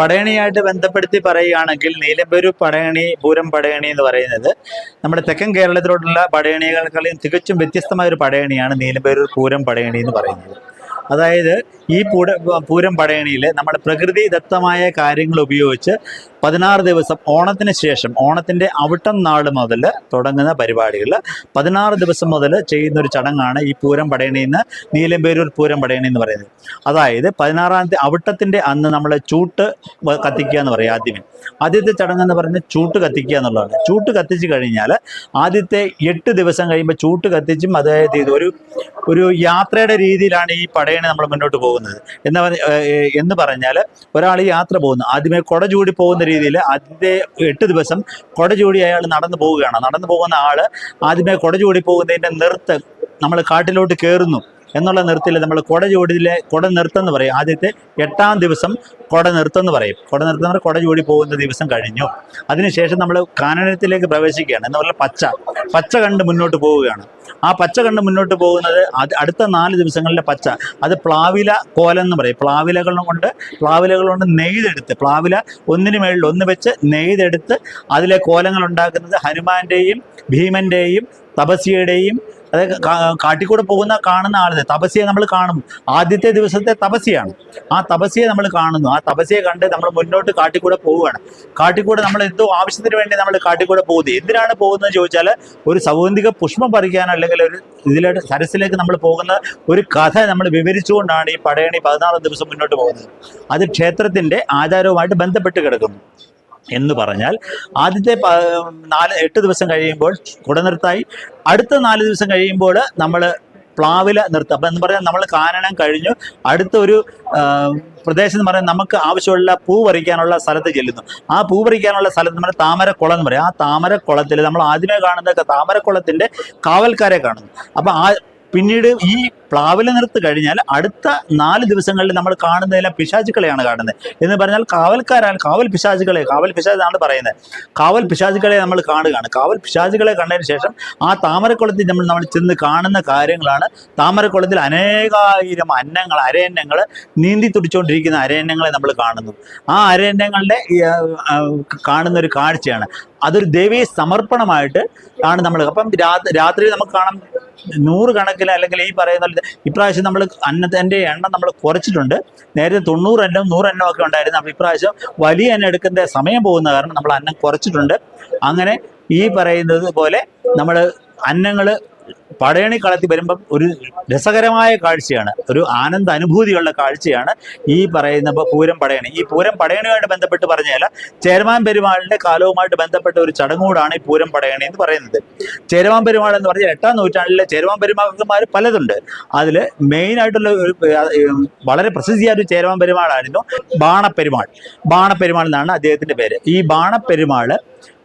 പടയണിയായിട്ട് ബന്ധപ്പെടുത്തി പറയുകയാണെങ്കിൽ നീലമ്പേരു പടയണി പൂരം പടയണി എന്ന് പറയുന്നത് നമ്മുടെ തെക്കൻ കേരളത്തിലോട്ടുള്ള പടയണികളെക്കാളും തികച്ചും വ്യത്യസ്തമായ ഒരു പടയണിയാണ് നീലമ്പേരൂർ പൂരം പടയണി എന്ന് പറയുന്നത്. അതായത് ഈ പൂട പൂരം പടയണിയിൽ നമ്മുടെ പ്രകൃതി ദത്തമായ കാര്യങ്ങൾ ഉപയോഗിച്ച് പതിനാറ് ദിവസം ഓണത്തിന് ശേഷം ഓണത്തിന്റെ അവിട്ടം നാൾ മുതൽ തുടങ്ങുന്ന പരിപാടികൾ പതിനാറ് ദിവസം മുതൽ ചെയ്യുന്ന ഒരു ചടങ്ങാണ് ഈ പൂരം പടയണി എന്ന് നീലമ്പേരൂർ പൂരം പടയണി എന്ന് പറയുന്നത്. അതായത് പതിനാറാം തീയതി അവിട്ടത്തിന്റെ അന്ന് നമ്മൾ ചൂട്ട് കത്തിക്കുക എന്ന് പറയും ആദ്യമേ. ആദ്യത്തെ ചടങ്ങ് എന്ന് പറയുന്നത് ചൂട്ട് കത്തിക്കുക എന്നുള്ളതാണ്. ചൂട്ട് കത്തിച്ച് കഴിഞ്ഞാൽ ആദ്യത്തെ എട്ട് ദിവസം കഴിയുമ്പോൾ ചൂട്ട് കത്തിച്ചും അതായത് ഇത് ഒരു ഒരു യാത്രയുടെ രീതിയിലാണ് ഈ പടയണി നമ്മൾ മുന്നോട്ട് പോകുന്നത്. എന്ന് എന്ന് പറഞ്ഞാൽ ഒരാൾ യാത്ര പോകുന്നു. ആദ്യമേ കുട ചൂടി പോകുന്ന രീതിയിൽ ആദ്യത്തെ എട്ട് ദിവസം കുട ചൂടി അയാൾ നടന്നു പോവുകയാണ്. നടന്നു പോകുന്ന ആൾ ആദ്യമേ കുട ചൂടി പോകുന്നതിന്റെ നിർത്ത് നമ്മൾ കാട്ടിലോട്ട് കയറുന്നു. എന്നുള്ള നിർത്തിൽ നമ്മൾ കുട ചൂടിലെ കുട എന്ന് പറയും. ആദ്യത്തെ എട്ടാം ദിവസം കുട നിർത്തം എന്ന് പറയും. കുട നിർത്തം എന്ന് കുട ചൂടി പോകുന്ന ദിവസം കഴിഞ്ഞു. അതിനുശേഷം നമ്മൾ കാനനത്തിലേക്ക് പ്രവേശിക്കുകയാണ്. എന്ന് പറഞ്ഞാൽ പച്ച. പച്ച കണ്ട് മുന്നോട്ട് പോവുകയാണ്. ആ പച്ച കണ്ട് മുന്നോട്ട് പോകുന്നത് അത് അടുത്ത നാല് ദിവസങ്ങളിലെ പച്ച. അത് പ്ലാവില കോലം എന്ന് പറയും. പ്ലാവിലകൾ കൊണ്ട് പ്ലാവിലകൾ കൊണ്ട് നെയ്തെടുത്ത് പ്ലാവില ഒന്നിനു മേളിൽ ഒന്ന് വെച്ച് നെയ്തെടുത്ത് അതിലെ കോലങ്ങൾ ഉണ്ടാക്കുന്നത് ഹനുമാന്റെയും ഭീമന്റെയും തപസ്യയുടെയും അതായത് കാട്ടിക്കൂടെ പോകുന്ന കാണുന്ന ആളിനെ തപസ്യയെ നമ്മൾ കാണും. ആദ്യത്തെ ദിവസത്തെ തപസ്യയാണ്. ആ തപസ്യയെ നമ്മൾ കാണുന്നു. ആ തപസ്യയെ കണ്ട് നമ്മൾ മുന്നോട്ട് കാട്ടിക്കൂടെ പോവുകയാണ്. കാട്ടിക്കൂടെ നമ്മൾ എന്തോ ആവശ്യത്തിന് വേണ്ടി നമ്മൾ കാട്ടിക്കൂടെ പോകുന്നത് എന്തിനാണ് പോകുന്നത് ചോദിച്ചാൽ ഒരു സൗഗന്ധിക പുഷ്പം പറിക്കാനോ അല്ലെങ്കിൽ ഒരു ഇതിലോട്ട് സരസിലേക്ക് നമ്മൾ പോകുന്ന ഒരു കഥ നമ്മൾ വിവരിച്ചുകൊണ്ടാണ് ഈ പടയണി പതിനാറ് ദിവസം മുന്നോട്ട് പോകുന്നത്. അത് ക്ഷേത്രത്തിന്റെ ആചാരവുമായിട്ട് ബന്ധപ്പെട്ട് കിടക്കുന്നു. എന്ന് പറഞ്ഞാൽ ആദ്യത്തെ നാല് എട്ട് ദിവസം കഴിയുമ്പോൾ കുടനിർത്തായി അടുത്ത നാല് ദിവസം കഴിയുമ്പോൾ നമ്മൾ പ്ലാവില നിർത്തുക അപ്പം എന്ന് പറഞ്ഞാൽ നമ്മൾ കാനനം കഴിഞ്ഞു. അടുത്ത ഒരു പ്രദേശം എന്ന് പറഞ്ഞാൽ നമുക്ക് ആവശ്യമുള്ള പൂ പറിക്കാനുള്ള സ്ഥലത്ത് ചെല്ലുന്നു. ആ പൂ പറിക്കാനുള്ള സ്ഥലത്ത് നമ്മൾ താമരക്കുളം എന്ന് പറയും. ആ താമരക്കുളത്തിൽ നമ്മൾ ആദ്യമേ കാണുന്ന താമരക്കുളത്തിന്റെ കാവൽക്കാരെ കാണുന്നു. അപ്പം ആ പിന്നീട് ഈ പ്ലാവില നിർത്ത് കഴിഞ്ഞാൽ അടുത്ത നാല് ദിവസങ്ങളിൽ നമ്മൾ കാണുന്നതെല്ലാം പിശാചുക്കളെയാണ് കാണുന്നത്. എന്ന് പറഞ്ഞാൽ കാവൽക്കാരാണ് കാവൽ പിശാചുക്കളെ കാവൽ പിശാചാണ് പറയുന്നത്. കാവൽ പിശാചുക്കളെ നമ്മൾ കാണുകയാണ്. കാവൽ പിശാചുകളെ കണ്ടതിന് ശേഷം ആ താമരക്കുളത്തിൽ നമ്മൾ നമ്മൾ ചെന്ന് കാണുന്ന കാര്യങ്ങളാണ്. താമരക്കുളത്തിൽ അനേകായിരം അന്നങ്ങൾ അരയന്നങ്ങൾ നീന്തി തുടിച്ചുകൊണ്ടിരിക്കുന്ന അരയന്നങ്ങളെ നമ്മൾ കാണുന്നു. ആ അരയന്നങ്ങളുടെ കാണുന്ന ഒരു കാഴ്ചയാണ്. അതൊരു ദേവീയ സമർപ്പണമായിട്ട് ആണ് നമ്മൾ. അപ്പം രാത്രി നമുക്ക് കാണാം നൂറ് കണക്കിന് അല്ലെങ്കിൽ ഈ പറയുന്ന ഇപ്രാവശ്യം നമ്മൾ അന്നത്തിന്റെ എണ്ണം നമ്മൾ കുറച്ചിട്ടുണ്ട്. നേരത്തെ തൊണ്ണൂറ് എണ്ണം നൂറ് എണ്ണം ഒക്കെ ഉണ്ടായിരുന്നു. അപ്പോൾ ഇപ്രാവശ്യം വലിയ എണ്ണം എടുക്കുന്ന സമയം പോകുന്ന കാരണം നമ്മൾ അന്നം കുറച്ചിട്ടുണ്ട്. അങ്ങനെ ഈ പറയുന്നത് പോലെ നമ്മൾ അന്നങ്ങൾ പടയണി കളത്തി വരുമ്പം ഒരു രസകരമായ കാഴ്ചയാണ്. ഒരു ആനന്ദ അനുഭൂതിയുള്ള കാഴ്ചയാണ് ഈ പറയുന്ന പൂരം പടയണി. ഈ പൂരം പടയണിയുമായിട്ട് ബന്ധപ്പെട്ട് പറഞ്ഞാൽ ചേരമാൻ പെരുമാളിന്റെ കാലവുമായിട്ട് ബന്ധപ്പെട്ട ഒരു ചടങ്ങൂടാണ് ഈ പൂരം പടയണി എന്ന് പറയുന്നത്. ചേരമാൻ പെരുമാൾ എന്ന് പറഞ്ഞാൽ എട്ടാം നൂറ്റാണ്ടിലെ ചേരമാൻ പെരുമാക്കന്മാർ പലതുണ്ട്. അതിൽ മെയിനായിട്ടുള്ള ഒരു വളരെ പ്രസിദ്ധിയായ ഒരു ചേരമാൻ പെരുമാളായിരുന്നു ബാണപ്പെരുമാൾ. ബാണപ്പെരുമാൾ എന്നാണ് അദ്ദേഹത്തിന്റെ പേര്. ഈ ബാണപ്പെരുമാൾ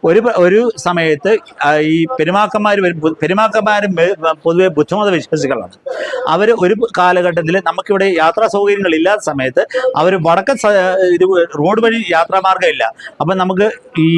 ഒരു ഒരു സമയത്ത് ഈ പെരുമാക്കന്മാർ പെരുമാക്കന്മാരും പൊതുവെ ബുദ്ധമത വിശ്വാസികളാണ് അവർ ഒരു കാലഘട്ടത്തിൽ നമുക്കിവിടെ യാത്രാ സൗകര്യങ്ങൾ ഇല്ലാത്ത സമയത്ത് അവർ വടക്കൻ റോഡ് വഴി യാത്രാമാർഗം ഇല്ല അപ്പം നമുക്ക് ഈ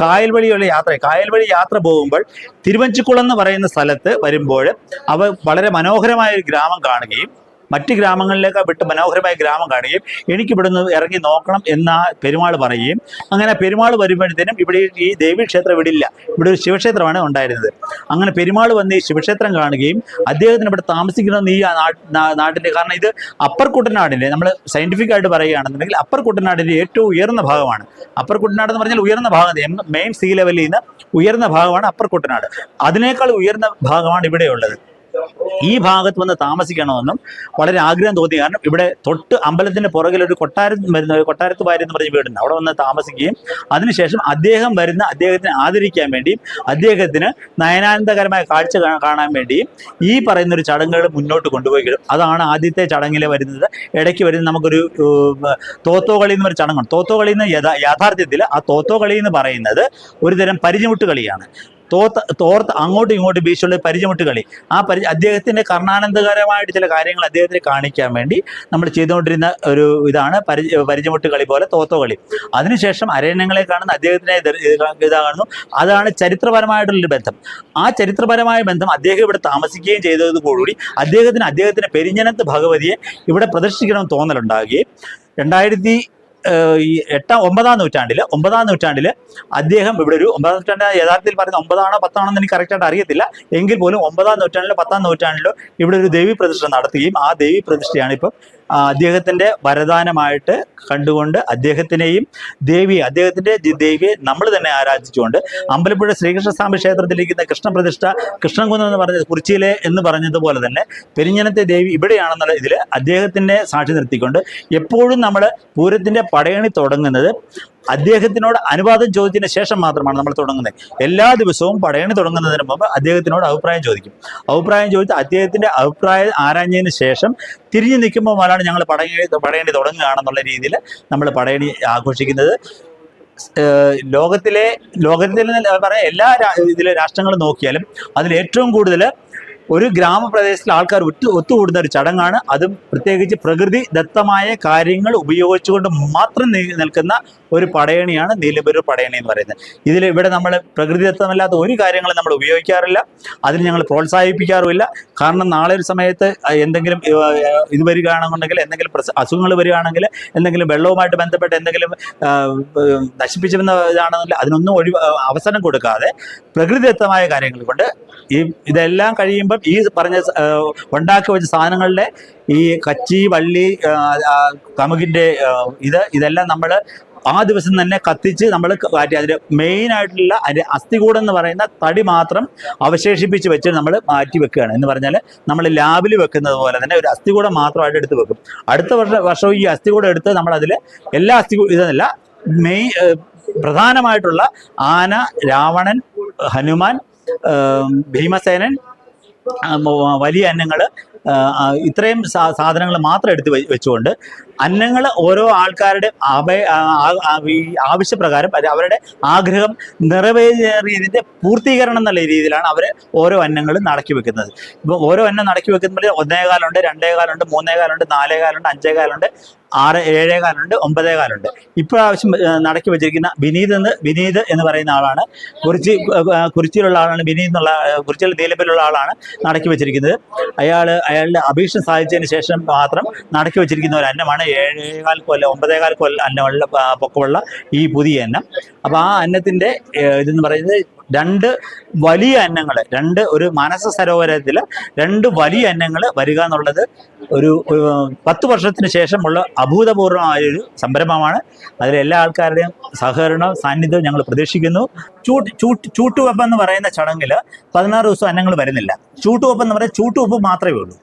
കായൽ വഴിയുള്ള യാത്ര കായൽ വഴി യാത്ര പോകുമ്പോൾ തിരുവഞ്ചിക്കുളം എന്ന് പറയുന്ന സ്ഥലത്ത് വരുമ്പോൾ അവ വളരെ മനോഹരമായ ഒരു ഗ്രാമം കാണുകയും മറ്റ് ഗ്രാമങ്ങളിലേക്ക് വിട്ട് മനോഹരമായ ഗ്രാമം കാണുകയും എനിക്ക് ഇവിടുന്ന് ഇറങ്ങി നോക്കണം എന്ന പെരുമാൾ പറയുകയും അങ്ങനെ പെരുമാൾ വരുമ്പോഴത്തേനും ഇവിടെ ഈ ദേവീക്ഷേത്രം ഇവിടെ ഇല്ല. ഇവിടെ ഒരു ശിവക്ഷേത്രമാണ് ഉണ്ടായിരുന്നത്. അങ്ങനെ പെരുമാൾ വന്ന് ഈ ശിവക്ഷേത്രം കാണുകയും അദ്ദേഹത്തിന് ഇവിടെ താമസിക്കണമെന്ന് ഈ നാട്ടിന്റെ കാരണം ഇത് അപ്പർ കുട്ടനാടിന്റെ നമ്മൾ സയന്റിഫിക് ആയിട്ട് പറയുകയാണെന്നുണ്ടെങ്കിൽ അപ്പർ കുട്ടനാടിന്റെ ഏറ്റവും ഉയർന്ന ഭാഗമാണ്. അപ്പർ കുട്ടനാട് എന്ന് പറഞ്ഞാൽ ഉയർന്ന ഭാഗം മെയിൻ സീ ലെവലിൽ നിന്ന് ഉയർന്ന ഭാഗമാണ് അപ്പർ കുട്ടനാട്. അതിനേക്കാൾ ഉയർന്ന ഭാഗമാണ് ഇവിടെയുള്ളത്. ഈ ഭാഗത്ത് വന്ന് താമസിക്കണമെന്നും വളരെ ആഗ്രഹം തോന്നി കാരണം ഇവിടെ തൊട്ട് അമ്പലത്തിന്റെ പുറകിൽ ഒരു കൊട്ടാരം വരുന്ന കൊട്ടാരത്ത് വാരി എന്ന് പറഞ്ഞ വീടുണ്ട്. അവിടെ വന്ന് താമസിക്കുകയും അതിനുശേഷം അദ്ദേഹം വരുന്ന അദ്ദേഹത്തിനെ ആദരിക്കാൻ വേണ്ടിയും അദ്ദേഹത്തിന് നയനാനന്ദകരമായ കാഴ്ച കാണാൻ വേണ്ടിയും ഈ പറയുന്ന ഒരു ചടങ്ങുകൾ മുന്നോട്ട് കൊണ്ടുപോയി അതാണ് ആദ്യത്തെ ചടങ്ങിൽ വരുന്നത്. ഇടയ്ക്ക് വരുന്ന നമുക്കൊരു തോത്തോ കളി എന്ന് പറഞ്ഞ ചടങ്ങുണ്ട്. തോത്തോ കളി എന്ന് യഥാ യാഥാർത്ഥ്യത്തിൽ ആ തോത്തോ കളി എന്ന് പറയുന്നത് ഒരു തരം പരിചമുട്ട് കളിയാണ്. തോത്ത തോർത്ത് അങ്ങോട്ടും ഇങ്ങോട്ടും വീശുള്ള പരിചയമിട്ട് കളി. ആ പരി അദ്ദേഹത്തിന്റെ കർണാനന്ദകരമായിട്ട് ചില കാര്യങ്ങൾ അദ്ദേഹത്തിന് കാണിക്കാൻ വേണ്ടി നമ്മൾ ചെയ്തുകൊണ്ടിരുന്ന ഒരു ഇതാണ് പരി പരിചയമിട്ട് കളി പോലെ തോത്തോ കളി. അതിനുശേഷം അരണ്യങ്ങളെ കാണുന്ന അദ്ദേഹത്തിനെ ഇതാകുന്നു അതാണ് ചരിത്രപരമായിട്ടുള്ളൊരു ബന്ധം. ആ ചരിത്രപരമായ ബന്ധം അദ്ദേഹം ഇവിടെ താമസിക്കുകയും ചെയ്തതോടുകൂടി അദ്ദേഹത്തിന് അദ്ദേഹത്തിന്റെ പെരിഞ്ഞനത്ത് ഭഗവതിയെ ഇവിടെ പ്രദർശിക്കണം തോന്നലുണ്ടാകുകയും രണ്ടായിരത്തി ഈ എട്ടാം ഒമ്പതാം നൂറ്റാണ്ടിൽ ഒമ്പതാം നൂറ്റാണ്ടിൽ അദ്ദേഹം ഇവിടെ ഒരു ഒമ്പതാം നൂറ്റാണ്ട് യഥാർത്ഥത്തിൽ പറയുന്ന ഒമ്പതാണോ പത്താണോ എന്ന് എനിക്ക് കറക്റ്റായിട്ട് അറിയത്തില്ല. എങ്കിൽ പോലും ഒമ്പതാം നൂറ്റാണ്ടിലോ പത്താം നൂറ്റാണ്ടിലോ ഇവിടെ ഒരു ദേവി പ്രതിഷ്ഠ നടത്തുകയും ആ ദേവി പ്രതിഷ്ഠയാണ് ഇപ്പം ആ, അദ്ദേഹത്തിന്റെ വരദാനമായിട്ട് കണ്ടുകൊണ്ട് അദ്ദേഹത്തിനെയും ദേവിയെ അദ്ദേഹത്തിന്റെ ദേവിയെ നമ്മൾ തന്നെ ആരാധിച്ചുകൊണ്ട് അമ്പലപ്പുഴ ശ്രീകൃഷ്ണസ്വാമി ക്ഷേത്രത്തിലിരിക്കുന്ന കൃഷ്ണപ്രതിഷ്ഠ കൃഷ്ണകുന്ദം എന്ന് പറഞ്ഞത് കുറിച്ചിയിലെ എന്ന് പറഞ്ഞതുപോലെ തന്നെ പെരിഞ്ഞനത്തെ ദേവി ഇവിടെയാണെന്നുള്ള ഇതിൽ അദ്ദേഹത്തിന്റെ സാക്ഷി നിർത്തിക്കൊണ്ട് എപ്പോഴും നമ്മൾ പൂരത്തിന്റെ പടയണി തുടങ്ങുന്നത് അദ്ദേഹത്തിനോട് അനുവാദം ചോദിച്ചതിന് ശേഷം മാത്രമാണ് നമ്മൾ തുടങ്ങുന്നത്. എല്ലാ ദിവസവും പടയണി തുടങ്ങുന്നതിന് മുമ്പ് അദ്ദേഹത്തിനോട് അഭിപ്രായം ചോദിക്കും. അഭിപ്രായം ചോദിച്ച് അദ്ദേഹത്തിന്റെ അഭിപ്രായം ആരാഞ്ഞതിന് ശേഷം തിരിഞ്ഞു നിൽക്കുമ്പോൾ മുതലാണ് ഞങ്ങൾ പടയണി പടയണി തുടങ്ങുകയാണെന്നുള്ള രീതിയിൽ നമ്മൾ പടയണി ആഘോഷിക്കുന്നത്. ലോകത്തിലെ ലോകത്തിൽ പറയാം എല്ലാ ഇതിലെ രാഷ്ട്രങ്ങളും നോക്കിയാലും അതിൽ ഏറ്റവും കൂടുതൽ ഒരു ഗ്രാമപ്രദേശത്തിലെ ആൾക്കാർ ഒറ്റ ഒത്തുകൂടുന്ന ഒരു ചടങ്ങാണ്. അതും പ്രത്യേകിച്ച് പ്രകൃതി ദത്തമായ കാര്യങ്ങൾ ഉപയോഗിച്ചുകൊണ്ട് മാത്രം നിൽക്കുന്ന ഒരു പടയണിയാണ് നീലമ്പരൂർ പടയണി എന്ന് പറയുന്നത്. ഇതിൽ ഇവിടെ നമ്മൾ പ്രകൃതി ദത്തമല്ലാത്ത ഒരു കാര്യങ്ങളും നമ്മൾ ഉപയോഗിക്കാറില്ല. അതിന് ഞങ്ങൾ പ്രോത്സാഹിപ്പിക്കാറുമില്ല. കാരണം നാളെ ഒരു സമയത്ത് എന്തെങ്കിലും ഇത് വരികയാണെന്നുണ്ടെങ്കിൽ എന്തെങ്കിലും അസുഖങ്ങൾ വരികയാണെങ്കിൽ എന്തെങ്കിലും വെള്ളവുമായിട്ട് ബന്ധപ്പെട്ട് എന്തെങ്കിലും നശിപ്പിച്ചിരുന്ന ഇതാണെന്നില്ല അതിനൊന്നും ഒഴിവ് അവസരം കൊടുക്കാതെ പ്രകൃതിദത്തമായ കാര്യങ്ങൾ കൊണ്ട് ഈ ഇതെല്ലാം കഴിയുമ്പം ഈ പറഞ്ഞ ഉണ്ടാക്കി വെച്ച സാധനങ്ങളുടെ ഈ കച്ചി വള്ളി കമുകിന്റെ ഇത് ഇതെല്ലാം നമ്മൾ ആ ദിവസം തന്നെ കത്തിച്ച് നമ്മൾ മാറ്റി. അതിന്റെ മെയിൻ ആയിട്ടുള്ള അതിന്റെ അസ്ഥികൂടം എന്ന് പറയുന്ന തടി മാത്രം അവശേഷിപ്പിച്ച് വെച്ച് നമ്മൾ മാറ്റി വെക്കുകയാണ്. എന്ന് പറഞ്ഞാൽ നമ്മൾ ലാബിൽ വെക്കുന്നത് പോലെ തന്നെ ഒരു അസ്ഥികൂടം മാത്രമായിട്ട് എടുത്ത് വെക്കും. അടുത്ത വർഷം വർഷവും ഈ അസ്ഥികൂടം എടുത്ത് നമ്മൾ അതിൽ എല്ലാ അസ്ഥി ഇതല്ല മെയിൻ പ്രധാനമായിട്ടുള്ള ആന രാവണൻ ഹനുമാൻ ഭീമസേനൻ വലിയ അന്നങ്ങൾ ഇത്രയും സാധനങ്ങൾ മാത്രം എടുത്ത് വെച്ചുകൊണ്ട് അന്നങ്ങൾ ഓരോ ആൾക്കാരുടെ അഭയ ആവശ്യപ്രകാരം അവരുടെ ആഗ്രഹം നിറവേറിയതിന്റെ പൂർത്തീകരണം എന്നുള്ള രീതിയിലാണ് അവർ ഓരോ അന്നങ്ങളും നടക്കി വെക്കുന്നത്. ഇപ്പോൾ ഓരോ അന്നം നടക്കി വെക്കുമ്പോൾ ഒന്നേ രണ്ടേകാലുണ്ട് രണ്ടേ നാലേകാലുണ്ട് മൂന്നേ ആറ് ഏഴേകാലുണ്ട് ഒമ്പതേകാലുണ്ട് ഒമ്പതേ ഇപ്രാവശ്യം നടക്കി വെച്ചിരിക്കുന്ന വിനീത് എന്ന് വിനീത് എന്ന് പറയുന്ന ആളാണ്. കുറിച്ചി കുറിച്ചിലുള്ള ആളാണ് വിനീത് എന്നുള്ള കുറിച്ചിയിൽ നീലപ്പിലുള്ള ആളാണ് നടക്കി വെച്ചിരിക്കുന്നത്. അയാൾ അയാളുടെ അപേക്ഷ സാധിച്ചതിന് ശേഷം മാത്രം നടക്കി വെച്ചിരിക്കുന്ന ഒരു അന്നമാണ്. ഏഴേകാൽ കൊല്ല ഒമ്പതേകാൽ കൊല്ല അന്നമുള്ള പൊക്കമുള്ള ഈ പുതിയ അന്നം. അപ്പോൾ ആ അന്നത്തിന്റെ ഇതെന്ന് പറയുന്നത് രണ്ട് വലിയ അന്നങ്ങൾ രണ്ട് ഒരു മാനസ സരോവരത്തിൽ രണ്ട് വലിയ അന്നങ്ങൾ വരിക എന്നുള്ളത് ഒരു പത്ത് വർഷത്തിന് ശേഷമുള്ള അഭൂതപൂർവമായ ഒരു സംരംഭമാണ്. അതിൽ എല്ലാ ആൾക്കാരുടെയും സഹകരണം സാന്നിധ്യം ഞങ്ങൾ പ്രതീക്ഷിക്കുന്നു. ചൂട്ട് ചൂട്ട് ചൂട്ടുവെപ്പ് എന്ന് പറയുന്ന ചടങ്ങിൽ പതിനാറ് ദിവസം അന്നങ്ങൾ വരുന്നില്ല. ചൂട്ടുവെപ്പ് എന്ന് പറയുന്നത് ചൂട്ടുവെപ്പ് മാത്രമേ ഉള്ളൂ.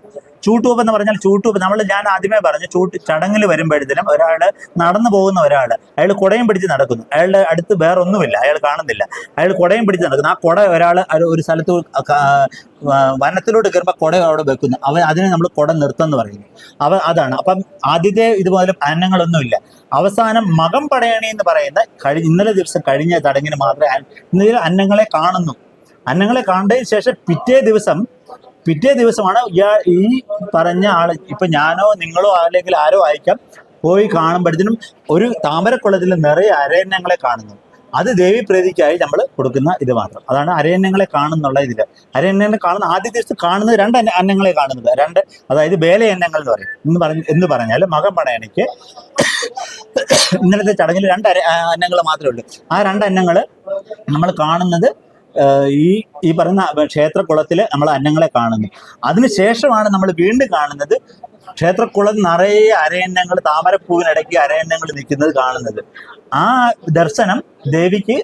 ചൂട്ടുവെപ്പ് എന്ന് പറഞ്ഞാൽ ചൂട്ടുവെപ്പ് നമ്മൾ ഞാൻ ആദ്യമേ പറഞ്ഞു ചൂട്ട് ചടങ്ങിൽ വരുമ്പോഴത്തേനും ഒരാൾ നടന്നു പോകുന്ന ഒരാൾ അയാൾ കുടയും പിടിച്ച് നടക്കുന്നു. അയാളുടെ അടുത്ത് വേറെ ഒന്നുമില്ല അയാൾ കാണുന്നില്ല. അയാൾ കുടയും പിടിച്ച് നടക്കുന്നു. ആ കുട ഒരാൾ ഒരു സ്ഥലത്ത് വനത്തിലോട്ട് കയറുമ്പോൾ കുട അവിടെ വെക്കുന്നു. അവൻ അതിനെ നമ്മൾ കുട നിർത്തം എന്ന് പറയുന്നു. അവ അതാണ്. അപ്പം ആദ്യത്തെ ഇതുപോലെ അന്നങ്ങളൊന്നുമില്ല. അവസാനം മകം പടയണി എന്ന് പറയുന്ന കഴിഞ്ഞ ഇന്നലെ ദിവസം കഴിഞ്ഞ ചടങ്ങിന് മാത്രമേ ഇന്നലെ അന്നങ്ങളെ കാണുന്നു. അന്നങ്ങളെ കണ്ടതിന് ശേഷം പിറ്റേ ദിവസം പിറ്റേ ദിവസമാണ് ഇയാൾ ഈ പറഞ്ഞ ആൾ ഇപ്പൊ ഞാനോ നിങ്ങളോ അല്ലെങ്കിൽ ആരോ അയക്കാം പോയി കാണുമ്പോഴത്തേനും ഒരു താമരക്കുളത്തിൽ നിറയെ അരയന്നങ്ങളെ കാണുന്നു. അത് ദേവി പ്രീതിക്കായി നമ്മൾ കൊടുക്കുന്ന ഇത് മാത്രം. അതാണ് അരയന്നങ്ങളെ കാണുന്നുള്ള ഇതിൽ അരയന്നങ്ങളെ കാണുന്ന ആദ്യ ദിവസം കാണുന്നത് രണ്ട് അന്നങ്ങളെ കാണുന്നത്. രണ്ട് അതായത് വേല എണ്ണങ്ങൾ എന്ന് പറയും. എന്ന് പറഞ്ഞ എന്ന് പറഞ്ഞാൽ മകം പണയണിക്ക് ഇന്നലത്തെ ചടങ്ങിൽ രണ്ട് അന്നങ്ങൾ മാത്രമേ ഉള്ളൂ. ആ രണ്ട് അന്നങ്ങൾ നമ്മൾ കാണുന്നത് ഈ ഈ പറയുന്ന ക്ഷേത്രക്കുളത്തിൽ നമ്മൾ അന്നങ്ങളെ കാണുന്നു. അതിനുശേഷമാണ് നമ്മൾ വീണ്ടും കാണുന്നത് ക്ഷേത്രക്കുളം നിറയെ അരയന്നങ്ങൾ താമരപ്പൂവിനിടയ്ക്ക് അരയന്നങ്ങൾ നിൽക്കുന്നത് കാണുന്നത്. ആ ദർശനം ദേവിക്ക്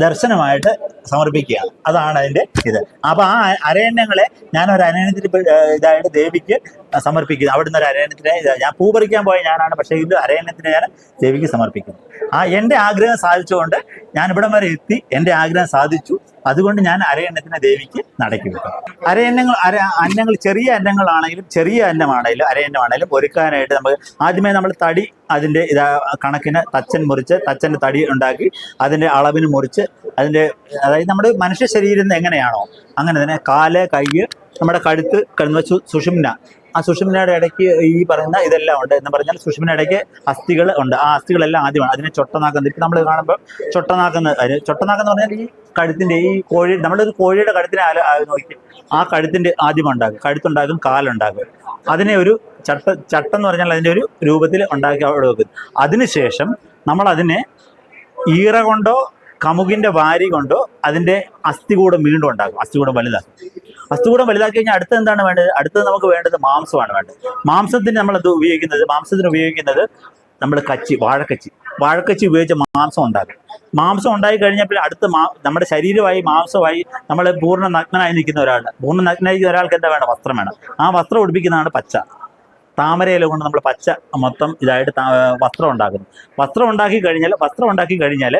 ദർശനമായിട്ട് സമർപ്പിക്കുകയാണ്. അതാണ് അതിന്റെ ഇത്. അപ്പൊ ആ അരയന്നങ്ങളെ ഞാൻ ഒരു അരയണത്തിന് ഇതായിട്ട് ദേവിക്ക് സമർപ്പിക്കുന്നത് അവിടുന്ന് ഒരു അരയണത്തിനെ ഞാൻ പൂ പറിക്കാൻ പോയ ഞാനാണ് പക്ഷേ ഇത് അരയണത്തിനെ ഞാൻ ദേവിക്ക് സമർപ്പിക്കുന്നു ആ എന്റെ ആഗ്രഹം സാധിച്ചുകൊണ്ട് ഞാൻ ഇവിടം വരെ എത്തി. എന്റെ ആഗ്രഹം സാധിച്ചു. അതുകൊണ്ട് ഞാൻ അരയന്നത്തിനെ ദേവിക്ക് നടക്കി വെക്കും അരയന്നങ്ങൾ അര അന്നങ്ങൾ ചെറിയ അന്നങ്ങളാണെങ്കിലും ചെറിയ അന്നമാണെങ്കിലും അരയന്നമാണെങ്കിലും ഒരുക്കാനായിട്ട് നമുക്ക് ആദ്യമേ നമ്മൾ തടി അതിന്റെ ഇതാ കണക്കിന് തച്ചൻ മുറിച്ച് തച്ചന്റെ തടി ഉണ്ടാക്കി അതിന്റെ അളവിന് മുറിച്ച് അതിന്റെ അതായത് നമ്മുടെ മനുഷ്യ ശരീരം എങ്ങനെയാണോ? അങ്ങനെ തന്നെ കാൽ കൈ നമ്മുടെ കഴുത്ത് സു- സുഷുമ്ന ആ സുഷുമ്നയുടെ ഇടയ്ക്ക് ഈ പറയുന്ന ഇതെല്ലാം ഉണ്ട് എന്ന് പറഞ്ഞാൽ സുഷുമ്നയുടെ ഇടയ്ക്ക് അസ്ഥികൾ ഉണ്ട്. ആ അസ്ഥികളെല്ലാം ആദ്യമാണ്. അതിനെ ചൊട്ടനാക്കുന്നത് ഇപ്പം നമ്മൾ കാണുമ്പോൾ ചൊട്ടനാക്കുന്ന അതിന് ചൊട്ടനാക്കെന്ന് പറഞ്ഞാൽ ഈ കഴുത്തിന്റെ ഈ കോഴി നമ്മളൊരു കോഴിയുടെ കഴുത്തിനെ ആല നോക്കി. ആ കഴുത്തിന്റെ ആദ്യം ഉണ്ടാകും. കഴുത്തുണ്ടാകും കാലുണ്ടാകും. അതിനെ ഒരു ചട്ട ചട്ടം എന്ന് പറഞ്ഞാൽ അതിന്റെ ഒരു രൂപത്തിൽ ഉണ്ടാക്കി അവിടെ വെക്കും. അതിനുശേഷം നമ്മൾ അതിനെ ഈറ കൊണ്ടോ കമുകിന്റെ വാരി കൊണ്ടോ അതിന്റെ അസ്ഥികൂടം വീണ്ടും ഉണ്ടാക്കും. അസ്ഥികൂടം വലുതാക്കും. അസ്ഥികൂടം വലുതാക്കി കഴിഞ്ഞാൽ അടുത്ത എന്താണ് വേണ്ടത്? അടുത്തത് നമുക്ക് വേണ്ടത് മാംസമാണ് വേണ്ടത്. മാംസത്തിന് നമ്മൾ അത് ഉപയോഗിക്കുന്നത് മാംസത്തിന് ഉപയോഗിക്കുന്നത് നമ്മൾ കച്ചി വാഴക്കച്ചി. വാഴക്കച്ചി ഉപയോഗിച്ച് മാംസം ഉണ്ടാക്കും. മാംസം ഉണ്ടായി കഴിഞ്ഞാൽ അടുത്ത മാ നമ്മുടെ ശരീരമായി മാംസമായി നമ്മൾ പൂർണ നഗ്നനായി നിൽക്കുന്ന ഒരാളുടെ പൂർണ നഗ്നായി നിൽക്കുന്ന ഒരാൾക്ക് എന്താ വേണം? വസ്ത്രം വേണം. ആ വസ്ത്രം ഉടുപ്പിക്കുന്നതാണ് പച്ച. താമരയില കൊണ്ട് നമ്മൾ പച്ച മൊത്തം ഇതായിട്ട് വസ്ത്രം ഉണ്ടാക്കുന്നു. വസ്ത്രം ഉണ്ടാക്കി കഴിഞ്ഞാൽ വസ്ത്രം ഉണ്ടാക്കി കഴിഞ്ഞാൽ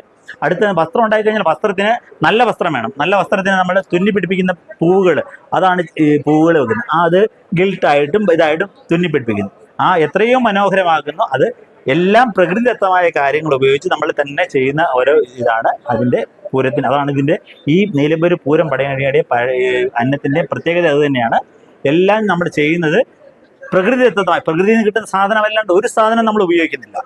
അടുത്ത വസ്ത്രം ഉണ്ടാക്കി കഴിഞ്ഞാൽ വസ്ത്രത്തിന് നല്ല വസ്ത്രം വേണം. നല്ല വസ്ത്രത്തിന് നമ്മൾ തുന്നി പിടിപ്പിക്കുന്ന പൂവുകൾ അതാണ് ഈ പൂവുകൾ വെക്കുന്നത്. ആ അത് ഗിൽട്ടായിട്ടും ഇതായിട്ടും തുന്നി പിടിപ്പിക്കുന്നു. ആ എത്രയോ മനോഹരമാക്കുന്നു. അത് എല്ലാം പ്രകൃതിദത്തമായ കാര്യങ്ങൾ ഉപയോഗിച്ച് നമ്മൾ തന്നെ ചെയ്യുന്ന ഓരോ ഇതാണ് അതിന്റെ പൂരത്തിന്. അതാണ് ഇതിന്റെ ഈ നീലമ്പൂര് പൂരം പടയണിയുടെ അന്നത്തിന്റെ പ്രത്യേകത അത് തന്നെയാണ്. എല്ലാം നമ്മൾ ചെയ്യുന്നത് പ്രകൃതിദത്തമായി പ്രകൃതിയിൽ നിന്ന് കിട്ടുന്ന സാധനമല്ലാണ്ട് ഒരു സാധനം നമ്മൾ ഉപയോഗിക്കുന്നില്ല.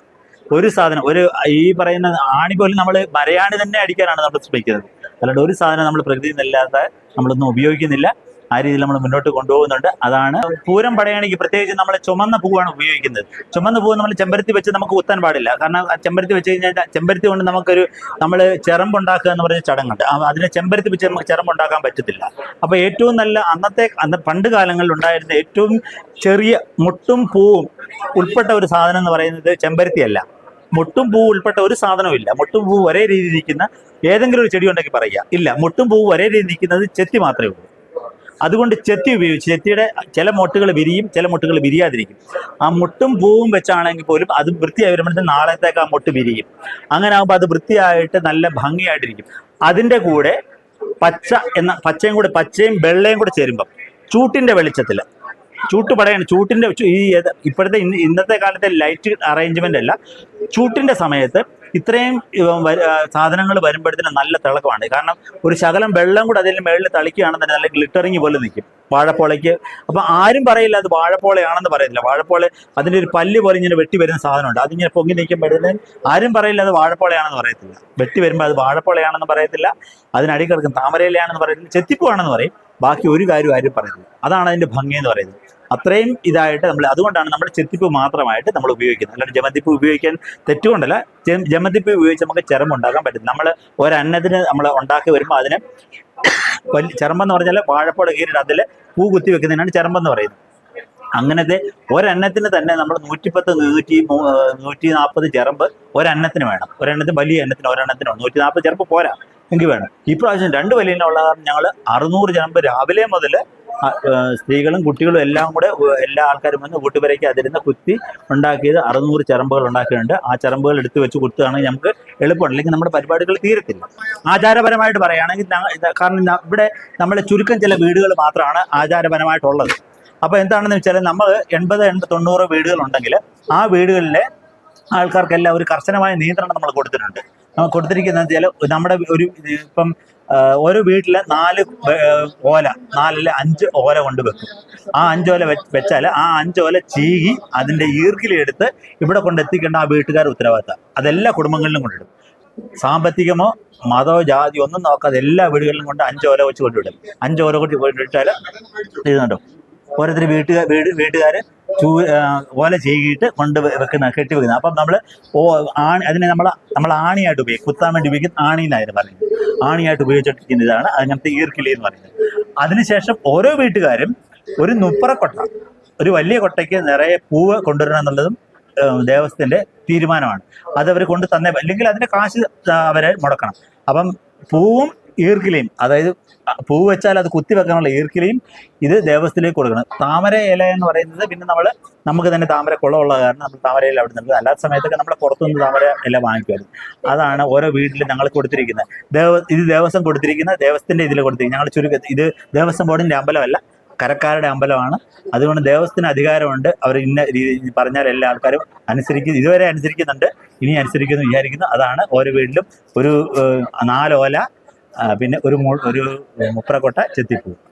ഒരു സാധനം ഒരു ഈ പറയുന്ന ആണി പോലും നമ്മൾ മരയാണി തന്നെ അടിക്കാനാണ് നമ്മൾ ശ്രമിക്കുന്നത്. അല്ലാണ്ട് ഒരു സാധനം നമ്മൾ പ്രകൃതിയിൽ നിന്നല്ലാതെ നമ്മളൊന്നും ഉപയോഗിക്കുന്നില്ല. ആ രീതിയിൽ നമ്മൾ മുന്നോട്ട് കൊണ്ടുപോകുന്നുണ്ട്. അതാണ് പൂരം പടയാണെങ്കിൽ പ്രത്യേകിച്ച് നമ്മൾ ചുമന്ന പൂവാണ് ഉപയോഗിക്കുന്നത്. ചുമന്ന പൂവ് നമ്മൾ ചെമ്പരത്തി വെച്ച് നമുക്ക് കുത്താൻ പാടില്ല. കാരണം ചെമ്പരത്തി വെച്ച് കഴിഞ്ഞാൽ ചെമ്പരത്തി കൊണ്ട് നമുക്കൊരു നമ്മൾ ചെറമ്പുണ്ടാക്കുക എന്ന് പറഞ്ഞ ചടങ്ങുണ്ട്. അതിനെ ചെമ്പരത്തി വെച്ച് നമുക്ക് ചെറമ്പുണ്ടാക്കാൻ പറ്റത്തില്ല. അപ്പോൾ ഏറ്റവും നല്ല അന്നത്തെ അന്ന് പണ്ട് കാലങ്ങളിൽ ഉണ്ടായിരുന്ന ഏറ്റവും ചെറിയ മുട്ടും പൂവും ഉൾപ്പെട്ട ഒരു സാധനം എന്ന് പറയുന്നത് ചെമ്പരത്തിയല്ല. മുട്ടും പൂവ് ഉൾപ്പെട്ട ഒരു സാധനവും ഇല്ല. മുട്ടും പൂവ് ഒരേ രീതിയിൽ നിൽക്കുന്ന ഏതെങ്കിലും ഒരു ചെടി ഉണ്ടെങ്കിൽ പറയുക. ഇല്ല മുട്ടും പൂവ് ഒരേ രീതിയിൽ നിൽക്കുന്നത് ചെത്തി മാത്രമേ ഉള്ളൂ. അതുകൊണ്ട് ചെത്തി ഉപയോഗിച്ച് ചെത്തിയുടെ ചില മൊട്ടുകൾ വിരിയും ചില മൊട്ടുകൾ വിരിയാതിരിക്കും. ആ മുട്ടും പൂവും വെച്ചാണെങ്കിൽ പോലും അത് വൃത്തിയായി വരുമ്പോഴത്തേക്ക് നാളത്തേക്ക് ആ മൊട്ട് വിരിയും. അങ്ങനെ ആകുമ്പോൾ അത് വൃത്തിയായിട്ട് നല്ല ഭംഗിയായിട്ടിരിക്കും. അതിന്റെ കൂടെ പച്ച എന്ന പച്ചയും കൂടെ പച്ചയും വെള്ളയും കൂടെ ചേരുമ്പം ചൂട്ടിന്റെ വെളിച്ചത്തിൽ ചൂട്ട് പടയാണ് ചൂട്ടിന്റെ ഈ ഇപ്പോഴത്തെ ഇന്നത്തെ കാലത്തെ ലൈറ്റ് അറേഞ്ച്മെന്റ് അല്ല ചൂട്ടിന്റെ സമയത്ത് ഇത്രയും സാധനങ്ങൾ വരുമ്പോഴത്തേന് നല്ല തിളക്കമാണ്. കാരണം ഒരു ശകലം വെള്ളം കൂടെ അതിന് മേളിൽ തളിക്കുകയാണെന്നുണ്ടെങ്കിൽ നല്ല ഗ്ലിറ്ററിങ് പോലെ നിൽക്കും. വാഴപ്പോളയ്ക്ക്. അപ്പൊ ആരും പറയില്ല അത് വാഴപ്പോളയാണെന്ന് പറയത്തില്ല. വാഴപ്പോള അതിന്റെ ഒരു പല്ല് പോലെ ഇങ്ങനെ വെട്ടി വരുന്ന സാധനമുണ്ട്. അതിങ്ങനെ പൊങ്ങി നിൽക്കുമ്പോഴത്തേന് ആരും പറയില്ല അത് വാഴപ്പോളയാണെന്ന് പറയത്തില്ല. വെട്ടി വരുമ്പോൾ അത് വാഴപ്പോളയാണെന്ന് പറയത്തില്ല. അതിനടി കിടക്കും. താമരയിലയാണെന്ന് പറയത്തില്ല. ചെത്തിപ്പൂവാണെന്ന് പറയും. ബാക്കി ഒരു കാര്യം ആരും പറയുന്നത് അതാണ് അതിന്റെ ഭംഗി എന്ന് പറയുന്നത്. അത്രയും ഇതായിട്ട് നമ്മൾ അതുകൊണ്ടാണ് നമ്മൾ ചെത്തിപ്പ് മാത്രമായിട്ട് നമ്മൾ ഉപയോഗിക്കുന്നത്. അല്ലാണ്ട് ജമന്തിപ്പ് ഉപയോഗിക്കാൻ തെറ്റുകൊണ്ടല്ല ജമന്തിപ്പ് ഉപയോഗിച്ച് നമുക്ക് ചിറമ്പ് ഉണ്ടാക്കാൻ പറ്റും. നമ്മൾ ഒരന്നത്തിന് നമ്മൾ ഉണ്ടാക്കി വരുമ്പോൾ അതിന് വലിയ എന്ന് പറഞ്ഞാൽ വാഴപ്പോള കീറിട്ട് അതിൽ പൂ കുത്തി വെക്കുന്നതിനാണ് എന്ന് പറയുന്നത്. അങ്ങനത്തെ ഒരെണ്ണത്തിന് തന്നെ നമ്മൾ നൂറ്റിപ്പത്ത് നൂറ്റി നൂറ്റി നാൽപ്പത് ചിറമ്പ് ഒരെണ്ണത്തിന് വേണം. ഒരെണ്ണത്തിന് വലിയ എണ്ണത്തിന് ഒരെണ്ണത്തിന് നൂറ്റി നാൽപ്പത് ചിറമ്പ് പോരാ. എങ്കിൽ വേണം. ഇപ്രാവശ്യം രണ്ട് വലിയനുള്ള കാരണം ഞങ്ങൾ അറുന്നൂറ് ജനമ്പ് രാവിലെ മുതൽ സ്ത്രീകളും കുട്ടികളും എല്ലാം കൂടെ എല്ലാ ആൾക്കാരും വന്ന് കൂട്ടുപരയ്ക്ക് അതിരുന്ന കുത്തി ഉണ്ടാക്കിയത് അറുന്നൂറ് ചിറമ്പുകൾ ഉണ്ടാക്കിയിട്ടുണ്ട്. ആ ചിറമ്പുകൾ എടുത്തു വെച്ച് കൊടുത്തുകയാണെങ്കിൽ നമുക്ക് എളുപ്പമാണ്. അല്ലെങ്കിൽ നമ്മുടെ പരിപാടികൾ തീരത്തില്ല. ആചാരപരമായിട്ട് പറയുകയാണെങ്കിൽ കാരണം ഇവിടെ നമ്മൾ ചുരുക്കം ചില വീടുകൾ മാത്രമാണ് ആചാരപരമായിട്ടുള്ളത്. അപ്പോൾ എന്താണെന്ന് വെച്ചാൽ നമ്മൾ എൺപത് എൺപത് തൊണ്ണൂറ് വീടുകളുണ്ടെങ്കിൽ ആ വീടുകളിലെ ആൾക്കാർക്കെല്ലാം ഒരു കർശനമായ നിയന്ത്രണം നമ്മൾ കൊടുത്തിട്ടുണ്ട്. നമ്മൾ കൊടുത്തിരിക്കുന്നത് വെച്ചാൽ നമ്മുടെ ഒരു ഇപ്പം ഓരോ വീട്ടിലെ നാല് ഓല നാലല്ല അഞ്ച് ഓല കൊണ്ട് വെക്കും. ആ അഞ്ചോല വെച്ചാൽ ആ അഞ്ചോല ചീകി അതിന്റെ ഈർക്കിലെടുത്ത് ഇവിടെ കൊണ്ട് എത്തിക്കേണ്ട ആ വീട്ടുകാർ ഉത്തരവാദിത്തം. അതെല്ലാ കുടുംബങ്ങളിലും കൊണ്ടിടും സാമ്പത്തികമോ മതമോ ജാതി ഒന്നും നോക്കാതെ എല്ലാ വീടുകളിലും കൊണ്ട് അഞ്ചോല വെച്ച് കൊണ്ടുവിടും അഞ്ചോല കൊണ്ട് കൊണ്ടിട്ടാൽ ഇത് കണ്ടോ? ഓരോരുത്തർ വീട്ടുകാർ വീട് വീട്ടുകാർ ചൂ ഓല ചെയ്യിട്ട് കൊണ്ട് വെക്കുന്ന കെട്ടി അപ്പം നമ്മൾ ഓ ആണി അതിനെ നമ്മൾ നമ്മൾ ആണിയായിട്ട് ഉപയോഗിക്കും കുത്താൻ വേണ്ടി ഉപയോഗിക്കുന്ന ആണി എന്നായിരുന്നു പറയുന്നത്. ആണിയായിട്ട് ഉപയോഗിച്ചിട്ടിരിക്കുന്ന ഇതാണ് അങ്ങനത്തെ ഈർക്കിലി എന്ന് പറയുന്നത്. അതിനുശേഷം ഓരോ വീട്ടുകാരും ഒരു നുപ്പറക്കൊട്ട ഒരു വലിയ കൊട്ടയ്ക്ക് നിറയെ പൂവ് കൊണ്ടുവരണം എന്നുള്ളതും ദേവസ്ഥത്തിന്റെ തീരുമാനമാണ്. അത് അവർ കൊണ്ട് തന്നെ അല്ലെങ്കിൽ അതിന്റെ കാശ് അവരെ മുടക്കണം. അപ്പം പൂവും ഈർക്കിലയും അതായത് പൂ വെച്ചാൽ അത് കുത്തി വെക്കാനുള്ള ഈർക്കിലയും ഇത് ദേവസ്ഥയിലേക്ക് കൊടുക്കണം. താമര ഇല എന്ന് പറയുന്നത് പിന്നെ നമ്മൾ നമുക്ക് തന്നെ താമര കുളമുള്ള കാരണം നമ്മൾ താമര ഇല അവിടെ നിൽക്കും അല്ലാത്ത സമയത്തൊക്കെ നമ്മൾ പുറത്തുനിന്ന് താമര ഇല വാങ്ങിക്കുമായിരുന്നു അതാണ് ഓരോ വീട്ടിലും ഞങ്ങൾ കൊടുത്തിരിക്കുന്നത്. ദേവ ഇത് ദേവസ്വം കൊടുത്തിരിക്കുന്ന ദേവസ്ഥത്തിന്റെ ഇതിൽ കൊടുത്തിരിക്കുന്നത്. ഞങ്ങൾ ചുരുക്ക ഇത് ദേവസ്വം ബോർഡിന്റെ അമ്പലമല്ല കരക്കാരുടെ അമ്പലമാണ്. അതുകൊണ്ട് ദേവസ്ഥത്തിന് അധികാരമുണ്ട്. അവർ ഇന്ന രീതി പറഞ്ഞാൽ എല്ലാ ആൾക്കാരും അനുസരിക്കുന്നു ഇതുവരെ അനുസരിക്കുന്നുണ്ട്. ഇനി അനുസരിക്കുന്നു വിചാരിക്കുന്നു. അതാണ് ഓരോ വീട്ടിലും ഒരു നാലോല പിന്നെ ഒരു ഒരു മുപ്രക്കൊട്ട ചെത്തിപ്പൂ.